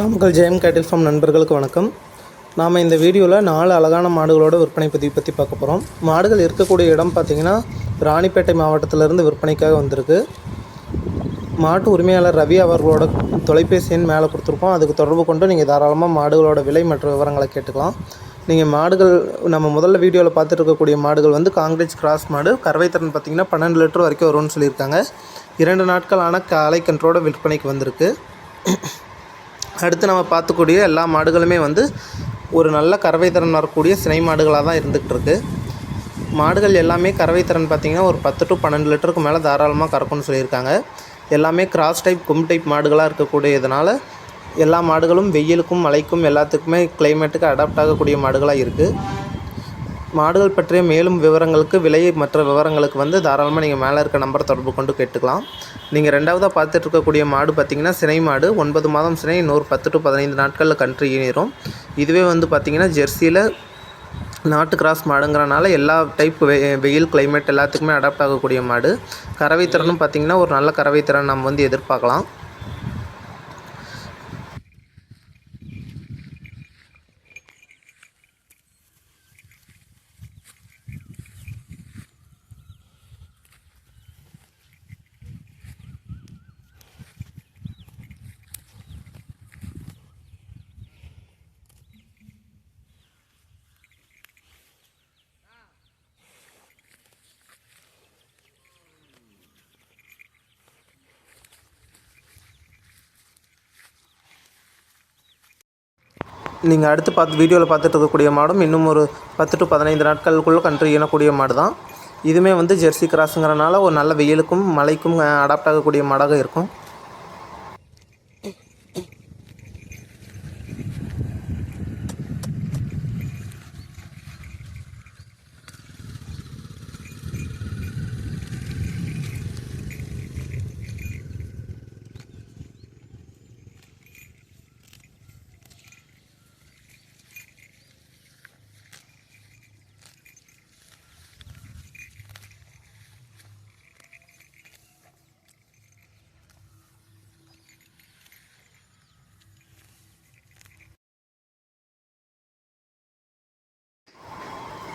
நாமக்கல் ஜெயம் கேட்டில் ஃபார்ம் நண்பர்களுக்கு வணக்கம். நாம் இந்த வீடியோவில் நாலு அழகான மாடுகளோட விற்பனை பதிவு பற்றி பார்க்க போகிறோம் மாடுகள் இருக்கக்கூடிய இடம் பார்த்திங்கன்னா ராணிப்பேட்டை மாவட்டத்திலேருந்து விற்பனைக்காக வந்திருக்கு. மாட்டு உரிமையாளர் ரவி அவர்களோட தொலைபேசி எண் மேலே கொடுத்துருக்கோம் அதுக்கு தொடர்பு கொண்டு நீங்கள் தாராளமாக மாடுகளோட விலை மற்றும் விவரங்களை கேட்டுக்கலாம். நீங்கள் மாடுகள் நம்ம முதல்ல வீடியோவில் பார்த்துட்டு இருக்கக்கூடிய மாடுகள் வந்து காங்கிரேஜ் கிராஸ் மாடு. கறவைத்திறன் பார்த்திங்கன்னா பன்னெண்டு லிட்டர் வரைக்கும் வரும்னு சொல்லியிருக்காங்க. இரண்டு நாட்கள் ஆன காலை கன்றோட விற்பனைக்கு வந்திருக்கு. அடுத்து நம்ம பார்த்துக்கூடிய எல்லா மாடுகளுமே வந்து ஒரு நல்ல கறவை திறன் வரக்கூடிய சினை மாடுகளாக தான் இருந்துகிட்டு இருக்கு மாடுகள் எல்லாமே கறவை திறன் பார்த்திங்கன்னா ஒரு பத்து டு பன்னெண்டு லிட்டருக்கு மேலே தாராளமாக கறக்கும்னு சொல்லியிருக்காங்க. எல்லாமே கிராஸ் டைப் கும் டைப் மாடுகளாக இருக்கக்கூடியதுனால எல்லா மாடுகளும் வெயிலுக்கும் மழைக்கும் எல்லாத்துக்குமே கிளைமேட்டுக்கு அடாப்ட் ஆகக்கூடிய மாடுகளாக இருக்குது மாடுகள் பற்றிய மேலும் விவரங்களுக்கு விலை மற்ற விவரங்களுக்கு வந்து தாராளமாக நீங்கள் மேலே இருக்க நம்பரை தொடர்பு கொண்டு கேட்டுக்கலாம். நீங்கள் ரெண்டாவதாக பார்த்துட்டு இருக்கக்கூடிய மாடு பார்த்திங்கன்னா சினை மாடு. ஒன்பது மாதம் சினை நூறு பத்து டு பதினைந்து நாட்களில் கன்று ஈனிரும். இதுவே வந்து பார்த்திங்கன்னா ஜெர்சியில் நாட்டு கிராஸ் மாடுங்கிறனால எல்லா டைப் வெ வெயில் கிளைமேட் எல்லாத்துக்குமே அடாப்ட் ஆகக்கூடிய மாடு. கறவை திறனும் பார்த்திங்கன்னா ஒரு நல்ல கறவை திறன் நம்ம வந்து எதிர்பார்க்கலாம். நீங்கள் அடுத்து பார்த்து வீடியோவில் பார்த்துட்டு இருக்கக்கூடிய மாடும் இன்னும் ஒரு பத்து டு பதினைந்து நாட்களுக்குள்ளே கன்று ஈனக்கூடிய மாடு தான் இதுவுமே வந்து ஜெர்சி கிராஸுங்கிறனால ஒரு நல்ல வெயிலுக்கும் மழைக்கும் அடாப்ட் ஆகக்கூடிய மாடாக இருக்கும்.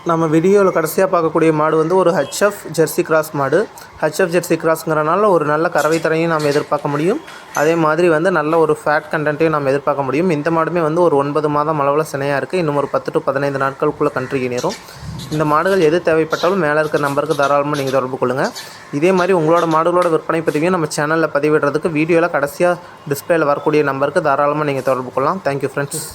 நம்ம வீடியோவில் கடைசியாக பார்க்கக்கூடிய மாடு வந்து ஒரு ஹெச்எஃப் ஜெர்சி கிராஸ் மாடு. ஹெச்எஃப் ஜெர்சி கிராஸ்ங்கிறனால ஒரு நல்ல கறவை தரையும் நாம் எதிர்பார்க்க முடியும். அதே மாதிரி வந்து நல்ல ஒரு ஃபேட் கண்டென்ட்டையும் நாம் எதிர்பார்க்க முடியும். இந்த மாடுமே வந்து ஒரு ஒன்பது மாதம் அளவில் சினையாக இருக்குது இன்னும் ஒரு பத்து டு பதினைந்து நாட்களுக்குள்ளே கன்றுக்கு நேரும் இந்த மாடுகள் எது தேவைப்பட்டாலும் மேலே இருக்க நம்பருக்கு தாராளமாக நீங்கள் தொடர்பு கொள்ளுங்கள் இதே மாதிரி உங்களோட மாடுகளோட விற்பனை பதிவையும் நம்ம சேனலில் பதிவிடுறதுக்கு வீடியோவில் கடைசியாக டிஸ்பிளேயில் வரக்கூடிய நம்பருக்கு தாராளமாக நீங்கள் தொடர்பு கொள்ளலாம். Thank you friends